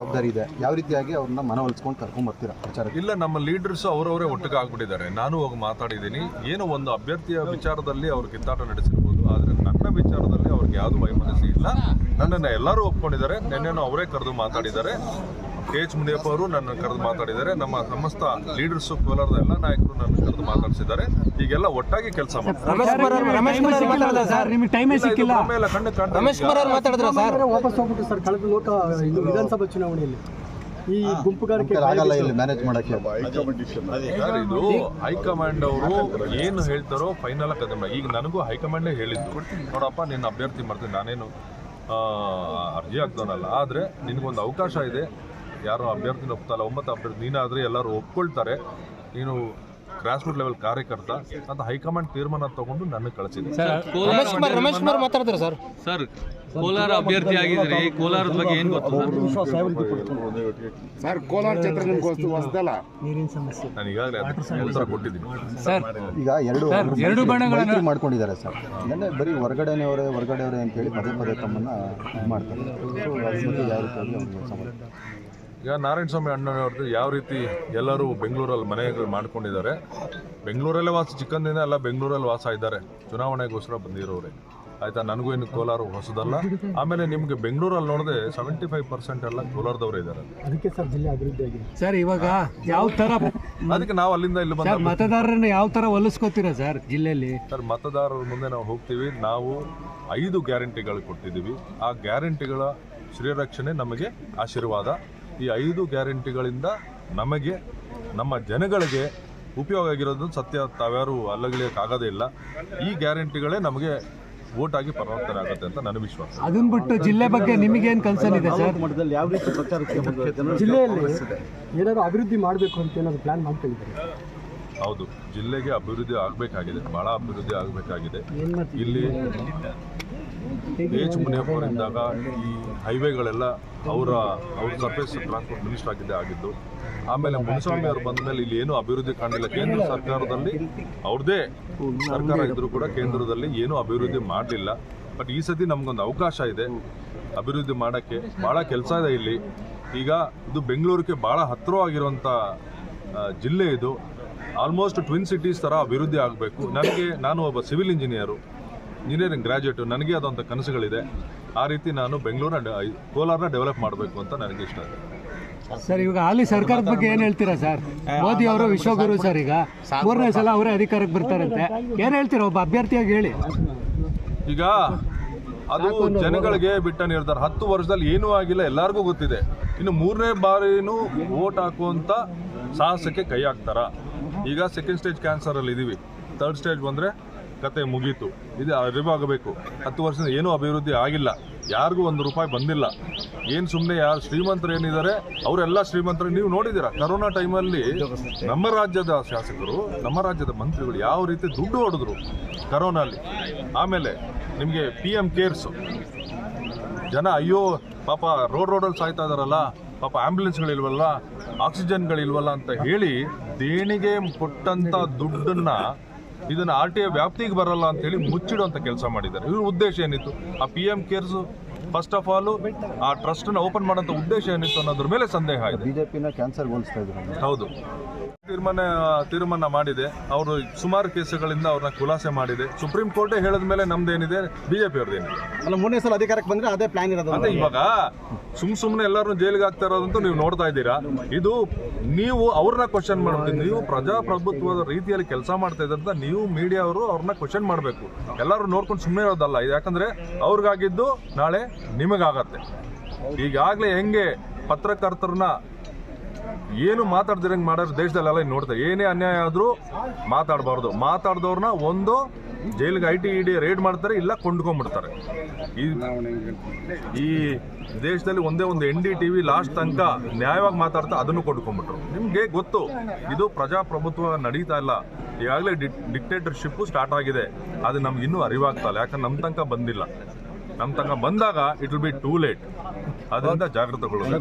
ಜವಾಬ್ದಾರಿ ಇದೆ. ಯಾವ ರೀತಿಯಾಗಿ ಅವ್ರನ್ನ ಮನವೊಲಿಸ್ಕೊಂಡು ಕರ್ಕೊಂಡ್ ಬರ್ತೀರಾ ಪ್ರಚಾರ ಇಲ್ಲ, ನಮ್ಮ ಲೀಡರ್ಸ್ ಅವರವರೇ ಒಟ್ಟಿಗೆ ಆಗ್ಬಿಟ್ಟಿದ್ದಾರೆ. ನಾನು ಹೋಗಿ ಮಾತಾಡಿದ್ದೀನಿ. ಏನೋ ಒಂದು ಅಭ್ಯರ್ಥಿಯ ವಿಚಾರದಲ್ಲಿ ಅವ್ರು ಕಿತ್ತಾಟ ನಡೆಸಿರ್ಬೋದು. ಆದರೆ ನನ್ನ ವಿಚಾರದಲ್ಲಿ ಅವ್ರಿಗೆ ಯಾವುದು ವೈಮನಸ್ಸಿ ಇಲ್ಲ. ನನ್ನನ್ನು ಎಲ್ಲರೂ ಒಪ್ಕೊಂಡಿದ್ದಾರೆ. ನಿನ್ನೆನೂ ಅವರೇ ಕರೆದು ಮಾತಾಡಿದ್ದಾರೆ. ಕೆ ಎಚ್ ಮುನಿಯಪ್ಪ ಅವರು ನನ್ನ ಕರೆದು ಮಾತಾಡಿದ್ದಾರೆ. ನಮ್ಮ ಸಮಸ್ತ ಲೀಡರ್ಸ್ ಕೋಲಾರದ ಎಲ್ಲ ನಾಯಕರು ನನ್ನ ಕರೆದು ಮಾತಾಡಿಸಿದ್ದಾರೆ. ಈಗೆಲ್ಲ ಒಟ್ಟಾಗಿ ಕೆಲಸ ವಿಧಾನಸಭಾ ಚುನಾವಣೆಯಲ್ಲಿ. ಈ ಗುಂಪುಗಾರಿಕೆ ನಮ್ಗೆ ಆಗಲ್ಲ ಇಲ್ಲಿ ಮ್ಯಾನೇಜ್ ಮಾಡಕ್ಕೆ. ಸರ್, ಇದು ಹೈಕಮಾಂಡ್ ಅವರು ಏನು ಹೇಳ್ತಾರೋ ಫೈನಲ್ ಕದಮ ಈಗ ನನಗೂ ಹೈಕಮಾಂಡೇ ಹೇಳಿದ್ದು. ನೋಡಪ್ಪ ನಿನ್ನ ಅಭ್ಯರ್ಥಿ ಮಾಡ್ತೀನಿ. ನಾನೇನು ಅರ್ಜಿ ಹಾಕ್ತಾನಲ್ಲ ಆದರೆ ನಿನಗೊಂದು ಅವಕಾಶ ಇದೆ. ಯಾರು ಅಭ್ಯರ್ಥಿನ ಒಪ್ತಲ್ಲ ಒಂಬತ್ತು ಅಭ್ಯರ್ಥಿ ನೀನಾದರೆ ಎಲ್ಲರೂ ಒಪ್ಕೊಳ್ತಾರೆ. ನೀನು ಗ್ರಾಸ್ ರೂಟ್ ಲೆವೆಲ್ ಕಾರ್ಯಕರ್ತ ಅಂತ ಹೈಕಮಾಂಡ್ ತೀರ್ಮಾನ ತಗೊಂಡು ನನ್ನ ಕಳಿಸಿದೆ. ಸರ್ ಸರ್ ಕೋಲಾರ ಅಭ್ಯರ್ಥಿ ಆಗಿದ್ರಿ ಕೋಲಾರದ ಬಗ್ಗೆ ಏನು ಗೊತ್ತು ಸರ್? ಸರ್ ಕೋಲಾರ ಕ್ಷೇತ್ರ ನಿಮ್ಗೆ ಹೊಸದಲ್ಲ? ನೀರಿನ ಸಮಸ್ಯೆ. ನಾನು ಈಗಾಗಲೇ ಉತ್ತರ ಕೊಟ್ಟಿದ್ದೀನಿ. ಸರ್ ಈಗ ಎರಡು ಎರಡು ಬಣ್ಣಗಳನ್ನು ಮಾಡ್ಕೊಂಡಿದ್ದಾರೆ ಸರ್. ನೆನ್ನೆ ಬರೀ ಹೊರಗಡೆನೆಯವರೇ ಹೊರಗಡೆಯವರೇ ಅಂತೇಳಿ ಪದೇ ಪದೇ ತಮ್ಮನ್ನ ಮಾಡ್ತಾರೆ. ಸೊ ಅದ್ರ ಬಗ್ಗೆ ಯಾವ ರೀತಿಯಾಗಿ ಅವ್ರಿಗೆ ಸಮಾಧಾನ ಈಗ ನಾರಾಯಣ ಸ್ವಾಮಿ ಅಣ್ಣನವ್ರದ್ದು ಯಾವ ರೀತಿ ಎಲ್ಲರೂ ಬೆಂಗಳೂರಲ್ಲಿ ಮನೆಗಳು ಮಾಡ್ಕೊಂಡಿದ್ದಾರೆ. ಬೆಂಗಳೂರಲ್ಲೇ ವಾಸ ಚಿಕ್ಕಂದಿನ ಎಲ್ಲ ಬೆಂಗಳೂರಲ್ಲಿ ವಾಸ ಇದ್ದಾರೆ. ಚುನಾವಣೆಗೋಸ್ಕರ ಬಂದಿರೋರೆ. ಆಯಿತಾ ನನಗೂ ಇನ್ನು ಕೋಲಾರ ಹೊಸದಲ್ಲ. ಆಮೇಲೆ ನಿಮಗೆ ಬೆಂಗಳೂರಲ್ಲಿ ನೋಡಿದ್ರೆ ಸೆವೆಂಟಿ ಫೈವ್ ಪರ್ಸೆಂಟ್ ಎಲ್ಲ ಕೋಲಾರದವರು ಇದ್ದಾರೆ. ಅದಕ್ಕೆ ಸರ್ ಜಿಲ್ಲೆ ಅಭಿವೃದ್ಧಿ ಆಗಿದೆ. ಸರ್ ಇವಾಗ ಯಾವ ಥರ ಅದಕ್ಕೆ ನಾವು ಅಲ್ಲಿಂದ ಇಲ್ಲಿ ಸರ್ ಬಂದ ಮತದಾರರನ್ನ ಯಾವ ಥರ ಒಲಿಸ್ಕೋತೀರಾ ಸರ್ ಜಿಲ್ಲೆಯಲ್ಲಿ? ಸರ್ ಮತದಾರರ ಮುಂದೆ ನಾವು ಹೋಗ್ತೀವಿ. ನಾವು ಐದು ಗ್ಯಾರಂಟಿಗಳು ಕೊಟ್ಟಿದ್ದೀವಿ. ಆ ಗ್ಯಾರಂಟಿಗಳ ಶ್ರೀರಕ್ಷಣೆ ನಮಗೆ ಆಶೀರ್ವಾದ. ಈ ಐದು ಗ್ಯಾರಂಟಿಗಳಿಂದ ನಮಗೆ ನಮ್ಮ ಜನಗಳಿಗೆ ಉಪಯೋಗ ಆಗಿರೋದು ಸತ್ಯ ತಾವ್ಯಾರು ಅಲ್ಲಗಳಿಯೋಕ್ಕಾಗೋದೇ ಇಲ್ಲ. ಈ ಗ್ಯಾರಂಟಿಗಳೇ ನಮಗೆ ಓಟ್ ಆಗಿ ಪರಿವರ್ತನೆ ಆಗುತ್ತೆ ಅಂತ ನನ್ನ ವಿಶ್ವಾಸ. ಅದನ್ನ ಬಿಟ್ಟು ಜಿಲ್ಲೆ ಬಗ್ಗೆ ನಿಮಗೇನು ಕನ್ಸರ್ನ್ ಇದೆ ಸರ್? ಜಿಲ್ಲೆಯಲ್ಲಿ ಏನಾದರೂ ಅಭಿವೃದ್ಧಿ ಮಾಡಬೇಕು ಅಂತ ಏನಾದ್ರು ಪ್ಲಾನ್ ಮಾಡ್ಕೊಂಡಿದ್ದಾರೆ ಹೌದು ಜಿಲ್ಲೆಗೆ ಅಭಿವೃದ್ಧಿ ಆಗಬೇಕಾಗಿದೆ ಭಾಳ ಅಭಿವೃದ್ಧಿ ಆಗಬೇಕಾಗಿದೆ. ಇಲ್ಲಿ ಎಚ್ ಮುನಿಯಪ್ಪ ಇದ್ದಾಗ ಈ ಹೈವೇಗಳೆಲ್ಲ ಅವರ ಅವ್ರ ಸರ್ಫೇಸ್ ಟ್ರಾನ್ಸ್ಪೋರ್ಟ್ ಮಿನಿಸ್ಟರ್ ಆಗಿದ್ದೆ ಆಗಿದ್ದು ಆಮೇಲೆ ಮುನಿಸ್ವಾಮಿ ಅವರು ಬಂದ ಮೇಲೆ ಇಲ್ಲಿ ಏನೂ ಅಭಿವೃದ್ಧಿ ಕಾಣಲಿಲ್ಲ. ಕೇಂದ್ರ ಸರ್ಕಾರದಲ್ಲಿ ಅವ್ರದೇ ಸರ್ಕಾರ ಇದ್ರು ಕೂಡ ಕೇಂದ್ರದಲ್ಲಿ ಏನೂ ಅಭಿವೃದ್ಧಿ ಮಾಡಲಿಲ್ಲ. ಬಟ್ ಈ ಸತಿ ನಮಗೊಂದು ಅವಕಾಶ ಇದೆ ಅಭಿವೃದ್ಧಿ ಮಾಡೋಕ್ಕೆ. ಭಾಳ ಕೆಲಸ ಇದೆ ಇಲ್ಲಿ. ಈಗ ಇದು ಬೆಂಗಳೂರಿಗೆ ಭಾಳ ಹತ್ತಿರವಾಗಿರುವಂಥ ಜಿಲ್ಲೆ ಇದು. ಆಲ್ಮೋಸ್ಟ್ ಟ್ವಿನ್ ಸಿಟೀಸ್ ಥರ ಅಭಿವೃದ್ಧಿ ಆಗಬೇಕು. ನನಗೆ ನಾನು ಒಬ್ಬ ಸಿವಿಲ್ ಇಂಜಿನಿಯರು ಇಂಜಿನಿಯರಿಂಗ್ ಗ್ರ್ಯಾಜುಯೇಟು ನನಗೆ ಅದೊಂಥ ಕನಸುಗಳಿದೆ. ಆ ರೀತಿ ನಾನು ಬೆಂಗಳೂರನ್ನ ಡೆ- ಕೋಲಾರನ ಡೆವಲಪ್ ಮಾಡಬೇಕು ಅಂತ ನನಗೆ ಇಷ್ಟ ಇದೆ. ಸರ್ ಇವಾಗ ಅಲ್ಲಿ ಸರ್ಕಾರದ ಬಗ್ಗೆ ಏನ್ ಹೇಳ್ತೀರಾ ಸರ್? ಮೋದಿ ಅವರು ವಿಶ್ವಗುರು ಸರ್ ಈಗ. ಮೂರನೇ ಸಲ ಅವರೇ ಅಧಿಕಾರಕ್ಕೆ ಬರ್ತಾರಂತೆ. ಏನ್ ಹೇಳ್ತೀರಾ ಒಬ್ಬ ಅಭ್ಯರ್ಥಿಯಾಗಿ ಹೇಳಿ. ಈಗ ಅದು ಜನಗಳಿಗೆ ಬಿಟ್ಟ ನಿರ್ಧಾರ. ಹತ್ತು ವರ್ಷದಲ್ಲಿ ಏನೂ ಆಗಿಲ್ಲ ಎಲ್ಲರಿಗೂ ಗೊತ್ತಿದೆ. ಇನ್ನು ಮೂರನೇ ಬಾರಿನೂ ವೋಟ್ ಹಾಕುವಂಥ ಸಾಹಸಕ್ಕೆ ಕೈ ಹಾಕ್ತಾರ? ಈಗ ಸೆಕೆಂಡ್ ಸ್ಟೇಜ್ ಕ್ಯಾನ್ಸರಲ್ಲಿ ಇದ್ದೀವಿ ಥರ್ಡ್ ಸ್ಟೇಜ್ ಬಂದರೆ ಕತೆ ಮುಗೀತು. ಇದು ಅರಿವಾಗಬೇಕು ಹತ್ತು ವರ್ಷದಿಂದ ಏನೂ ಅಭಿವೃದ್ಧಿ ಆಗಿಲ್ಲ. ಯಾರಿಗೂ ಒಂದು ರೂಪಾಯಿ ಬಂದಿಲ್ಲ. ಏನು ಸುಮ್ಮನೆ ಯಾರು ಶ್ರೀಮಂತರು ಏನಿದ್ದಾರೆ, ಅವರೆಲ್ಲ ಶ್ರೀಮಂತರು. ನೀವು ನೋಡಿದ್ದೀರಾ ಕರೋನಾ ಟೈಮಲ್ಲಿ ನಮ್ಮ ರಾಜ್ಯದ ಶಾಸಕರು, ನಮ್ಮ ರಾಜ್ಯದ ಮಂತ್ರಿಗಳು ಯಾವ ರೀತಿ ದುಡ್ಡು ಹೊಡೆದ್ರು ಕರೋನಲ್ಲಿ ಆಮೇಲೆ ನಿಮಗೆ ಪಿ ಎಂ ಕೇರ್ಸು ಜನ ಅಯ್ಯೋ, ಪಾಪ ರೋಡ್ ರೋಡಲ್ಲಿ ಸಾಯ್ತಾ ಇದಾರಲ್ಲ ಪಾಪ ಆಂಬ್ಯುಲೆನ್ಸ್ಗಳಿಲ್ವಲ್ಲ ಆಕ್ಸಿಜನ್ಗಳಿಲ್ವಲ್ಲ ಅಂತ ಹೇಳಿ ದೇಣಿಗೆ ಕೊಟ್ಟಂತ ದುಡ್ಡನ್ನ ಇದನ್ನ ಆರ್ ಟಿ ಐ ವ್ಯಾಪ್ತಿಗೆ ಬರಲ್ಲ ಅಂತ ಹೇಳಿ ಮುಚ್ಚಿಡುವಂತ ಕೆಲಸ ಮಾಡಿದ್ದಾರೆ. ಇವ್ರ ಉದ್ದೇಶ ಏನಿತ್ತು? ಆ P M cares first of all ಆ ಟ್ರಸ್ಟ್ನ ಓಪನ್ ಮಾಡೋಂಥ ಉದ್ದೇಶ ಏನಿತ್ತು ಅನ್ನೋದ್ರ ಮೇಲೆ ಸಂದೇಹ ಇದೆ. ಬಿಜೆಪಿನ ಕ್ಯಾನ್ಸರ್ ಹೋಲಿಸ್ತಾ ಇದ್ದಾರೆ. ಹೌದು. ತೀರ್ಮಾನ ತೀರ್ಮಾನ ಮಾಡಿದೆ. ಅವರು ಸುಮಾರು ಕೇಸುಗಳಿಂದ ಅವ್ರನ್ನ ಖುಲಾಸೆ ಮಾಡಿದೆ. ಸುಪ್ರೀಂ ಕೋರ್ಟೇ ಹೇಳಿದ ಮೇಲೆ ನಮ್ದೇನಿದೆ ಬಿಜೆಪಿ ಅವ್ರದ್ದೇನಿದೆ. ಅಲ್ಲ ಮೂರನೇ ಸಲ ಅಧಿಕಾರಕ್ಕೆ ಬಂದ್ರೆ ಅದೇ ಪ್ಲಾನ್ ಇರೋದು. ಅಂದ್ರೆ ಇವಾಗ ಸುಮ್ ಸುಮ್ಮನೆ ಎಲ್ಲರೂ ಜೈಲಿಗೆ ಹಾಕ್ತಾ ಇರೋದಂತೂ ನೀವು ನೋಡ್ತಾ ಇದ್ದೀರಾ? ಇದು ನೀವು ಅವ್ರನ್ನ ಕ್ವಶನ್ ಮಾಡ್ತೀವಿ ನೀವು ಪ್ರಜಾಪ್ರಭುತ್ವದ ರೀತಿಯಲ್ಲಿ ಕೆಲಸ ಮಾಡ್ತಾ ಇದ್ದಂತ ನೀವು ಮೀಡಿಯಾ ಅವರು ಅವ್ರನ್ನ ಕ್ವಶನ್ ಮಾಡಬೇಕು. ಎಲ್ಲರೂ ನೋಡ್ಕೊಂಡು ಸುಮ್ಮನೆ ಇರೋದಲ್ಲ. ಯಾಕಂದ್ರೆ ಅವ್ರಿಗಾಗಿದ್ದು ನಾಳೆ ನಿಮಗಾಗತ್ತೆ. ಈಗಾಗಲೇ ಹೆಂಗೆ ಪತ್ರಕರ್ತರನ್ನ ಏನು ಮಾತಾಡ್ದಿರಂಗೆ ಮಾಡೋರು ದೇಶದಲ್ಲೆಲ್ಲ ನೋಡ್ತಾರೆ ಏನೇ ಅನ್ಯಾಯ ಆದರೂ ಮಾತಾಡಬಾರ್ದು. ಮಾತಾಡ್ದವ್ರನ್ನ ಒಂದು ಜೈಲಿಗೆ ಐ ಟಿ ಇಡಿ ರೇಡ್ ಮಾಡ್ತಾರೆ, ಇಲ್ಲ ಕೊಂಡ್ಕೊಂಡ್ಬಿಡ್ತಾರೆ. ಈ ದೇಶದಲ್ಲಿ ಒಂದೇ ಒಂದು N D T V last ತನಕ ನ್ಯಾಯವಾಗಿ ಮಾತಾಡ್ತಾ ಅದನ್ನು ಕೊಂಡ್ಕೊಂಡ್ಬಿಟ್ರು. ನಿಮಗೆ ಗೊತ್ತು, ಇದು ಪ್ರಜಾಪ್ರಭುತ್ವ ನಡೀತಾ ಇಲ್ಲ. ಈಗಾಗಲೇ ಡಿಕ್ಟೇಟರ್ಶಿಪ್ಪು ಸ್ಟಾರ್ಟ್ ಆಗಿದೆ. ಅದು ನಮ್ಗೆ ಇನ್ನೂ ಅರಿವಾಗ್ತಾ ಯಾಕಂದ್ರೆ ನಮ್ಮ ತನಕ ಬಂದಿಲ್ಲ. ನಮ್ಮ ತನಕ ಬಂದಾಗ it will be too late. ಅದರಿಂದ ಜಾಗೃತಗೊಳ್ಳೋದು